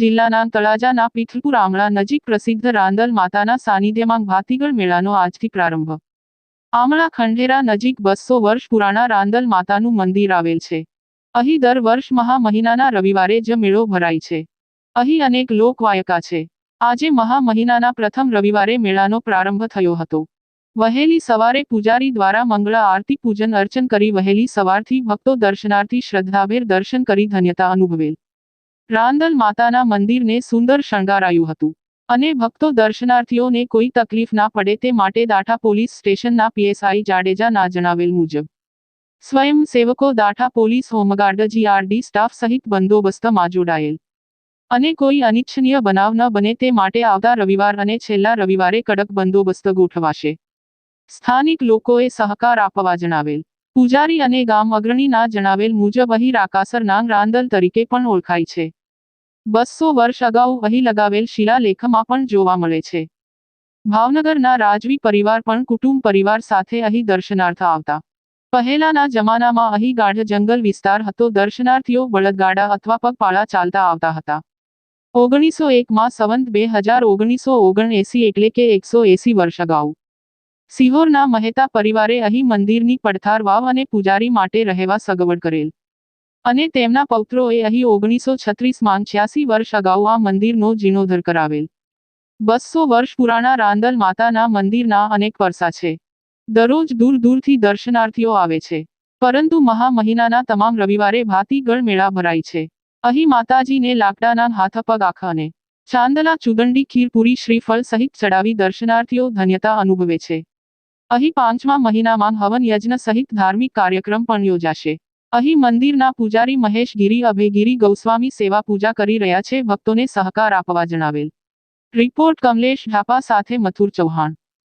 જિલ્લાના તળાજાના પીથલપુર આમળા નજીક પ્રસિદ્ધ રાંદલ માતાના સાનિધ્યમાં ભાતીગળ મેળાનો આજથી પ્રારંભ. આમળા ખંડેરા નજીક બસો વર્ષ પુરાણા રાંદલ માતાનું મંદિર આવેલ છે. અહીં દર વર્ષ મહા મહિનાના રવિવારે જ મેળો ભરાય છે. અહીં અનેક લોકવાયકા છે. આજે મહા મહિનાના પ્રથમ રવિવારે મેળાનો પ્રારંભ થયો હતો. વહેલી સવારે પૂજારી દ્વારા મંગળા આરતી પૂજન અર્ચન કરી વહેલી સવારથી ભક્તો દર્શનાર્થી શ્રદ્ધાભેર દર્શન કરી ધન્યતા અનુભવેલ. રાંદલ માતાના મંદિરને સુંદર શણગારાયું હતું. અને ભક્તો દર્શનાર્થીઓને કોઈ તકલીફ ના પડે તે માટે દાઠા પોલીસ સ્ટેશનના પીએસઆઈ જાડેજાના જણાવેલ મુજબ. સ્વયંસેવકો Datha police home guard GRD staff સહિત બંદોબસ્તમાં જોડાયેલ. અને કોઈ અનિચ્છનીય બનાવ ન બને તે માટે આવતા રવિવાર અને છેલ્લા રવિવારે કડક બંદોબસ્ત ગોઠવાશે. સ્થાનિક લોકોએ સહકાર આપવા જણાવેલ. પૂજારી અને ગામ અગ્રણીના જણાવેલ મુજબ અહીં રાકાસર નાંગ રાંદલ તરીકે પણ ઓળખાય છે. બસો વર્ષ અગાઉ અહીં લગાવેલ શિલાલેખમાં પણ જોવા મળે છે. ભાવનગરના રાજવી પરિવાર પણ કુટુંબ પરિવાર સાથે અહીં દર્શનાર્થ આવતા. પહેલાના જમાનામાં અહીં ગાઢ જંગલ વિસ્તાર હતો. દર્શનાર્થીઓ બળદગાડા અથવા પગપાળા ચાલતા આવતા હતા. ઓગણીસો એકમાં સંવંત બે હજાર ઓગણીસો ઓગણએસી એટલે કે એકસો એસી વર્ષ અગાઉ. સિહોરના મહેતા પરિવારે અહીં મંદિરની પડથાર વાવ અને પૂજારી માટે રહેવા સગવડ કરેલ. અને તેમના પૌત્રોએ અહીં ઓગણીસો છત્રીસમાં છ્યાસી વર્ષ અગાઉ આ મંદિરનો જીર્ણોદ્ધાર કરાવેલ. બસો વર્ષ પુરાણા રાંદલ માતાના મંદિરના અનેક પરસા છે. દરરોજ દૂર દૂરથી દર્શનાર્થીઓ આવે છે. પરંતુ મહા મહિનાના તમામ રવિવારે ભાતીગળ મેળા ભરાય છે. અહીં માતાજીને લાકડાના હાથ પગ આંખ અને ચાંદલા ચુદંડી ખીરપુરી શ્રીફળ સહિત ચડાવી દર્શનાર્થીઓ ધન્યતા અનુભવે છે. અહીં પાંચમા મહિનામાં હવન યજ્ઞ સહિત ધાર્મિક કાર્યક્રમ પણ યોજાશે. અહીં મંદિરના પૂજારી મહેશ ગીરી અભયગીરી ગૌસ્વામી સેવા પૂજા કરી રહ્યા છે, ભક્તોને સહકાર આપવા જણાવેલ. રિપોર્ટ કમલેશ ઢાપા સાથે મથુર ચૌહાણ.